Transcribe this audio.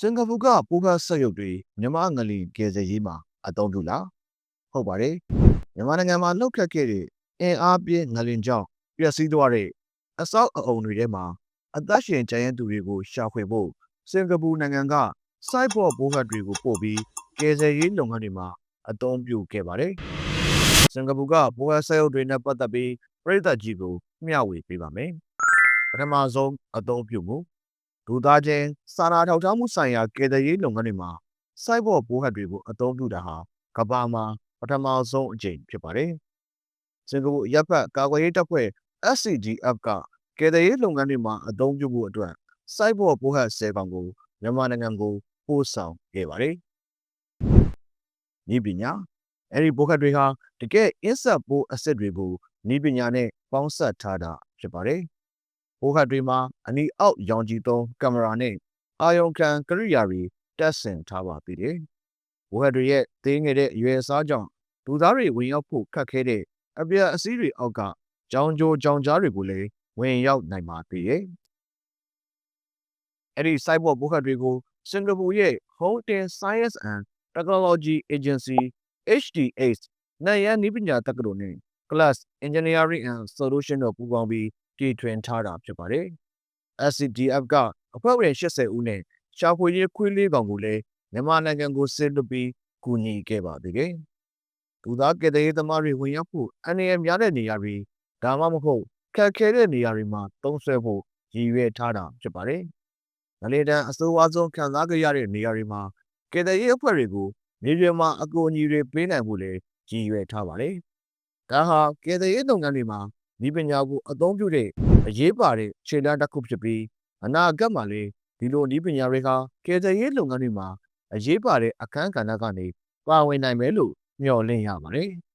စင်ကာပူကပိုးကားဆက်ရုပ်တွေမြန်မာငလီကယ်ဆယ်ရေးမှာအသုံးပြုလားဟုတ်ပါတယ်မြန်မာနိုင်ငံမှာလှုပ်ခတ်ခဲ့တဲ့အင်အားပြင်းငလင်ကြောင့်ပျက်စီးသွားတဲ့အဆောက်အအုံတွေထဲမှာအသက်ရှင်ကျန်ရန်သူတွေကိုရှာဖွေဖို့စင်ကာပူနိုင်ငံကစိုက်ဘော့ပိုးကတ်တွေကိုပို့ပြီးကယ်ဆယ်ရေးလုပ်ငန်းတွေမှာအသုံးပြုခဲ့ပါတယ်စင်ကာပူကပိုးကားဆက်ရုပ်တွေနဲ့ပတ်သက်ပြီးပြည်သက်ကြီးကိုမျှဝေပေးပါမယ်ပထမဆုံးအသုံးပြုမှု လူသားချင်းစာနာထောက်ထားမှုဆိုင်ရာကယ်ဆယ်ရေးလုပ်ငန်းတွေမှာစိုက်ဘော့ပိုးဟတ်တွေကိုအသုံးပြုတာဟာကမ္ဘာမှာပထမဆုံးအကြိမ်ဖြစ်ပါတယ်။စင်ကာပူရပ်ဖက်ကာကွယ်ရေးတပ်ဖွဲ့ SCGF ကကယ်ဆယ်ရေးလုပ်ငန်းတွေမှာအသုံးပြုမှုအတွက်စိုက်ဘော့ပိုးဟတ်ဆယ်ကောင်ကိုမြန်မာနိုင်ငံကိုပို့ဆောင်ခဲ့ပါတယ်။ဤပညာအဲ့ဒီပိုးဟတ်တွေဟာတကယ်အင်းဆက်ပိုးအစစ်တွေကိုဤပညာနဲ့ပေါင်းစပ်ထားတာဖြစ်ပါတယ်။ ဘိုးဟတ်တွေမှာအနီအောက်ရောင်ကြည်သုံးကင်မရာနဲ့အာယုံခံကရိယာတွေတက်ဆင်ထားပါသေးတယ်။ဘိုးဟတ်တွေရဲ့သေးငယ်တဲ့အရွယ်အစားကြောင့်လူသားတွေဝင်ရောက်ဖို့ခက်ခဲတဲ့အပြက်အစည်းတွေအောက်ကကြောင်ကြိုကြောင်ကြားတွေကိုလည်းဝင်ရောက်နိုင်ပါသေးတယ်။အဲ့ဒီ cyborg ဘိုးဟတ်တွေကိုစင်ကာပူရဲ့ Hongdae Science and Technology Agency HDH နိုင်ရန်နည်းပညာတက္ကသိုလ်နဲ့ Class Engineering and Solution တို့ပူးပေါင်းပြီး တည်ထွင်ထားတာဖြစ်ပါတယ်။ SCDF ကအဖွဲ့ဝင်80ဦးနဲ့ရှာဖွေရေးခွေးလေးကောင်ကိုလည်းမြန်မာနိုင်ငံကိုဆင်းလွှတ်ပြီးကူညီခဲ့ပါသေးတယ်။လူသားကယ်ဆယ်ရေးသမားတွေဝင်ရောက်ဖို့အန္တရာယ်များတဲ့နေရာတွေဒါမှမဟုတ်ခက်ခဲတဲ့နေရာတွေမှာသုံးဆွဲဖို့ရည်ရွယ်ထားတာဖြစ်ပါတယ်။ငလေတန်းအဆိုးအဝါဆုံးခံစားကြရတဲ့နေရာတွေမှာကယ်ဆယ်ရေးအဖွဲ့တွေကိုမြေပြင်မှာအကူအညီတွေပေးနိုင်ဖို့လည်းရည်ရွယ်ထားပါတယ်။ဒါဟာကယ်ဆယ်ရေးလုပ်ငန်းတွေမှာ ဒီပညာကိုအသုံးပြုတဲ့အရေးပါတဲ့ခြေလှမ်းတစ်ခုဖြစ်ပြီးအနာဂတ်မှာလည်းဒီလိုဤပညာတွေဟာကယ်ဆယ်ရေးလုပ်ငန်းတွေမှာအရေးပါတဲ့အခန်းကဏ္ဍကနေပါဝင်နိုင်မယ်လို့မျှော်လင့်ရပါတယ်။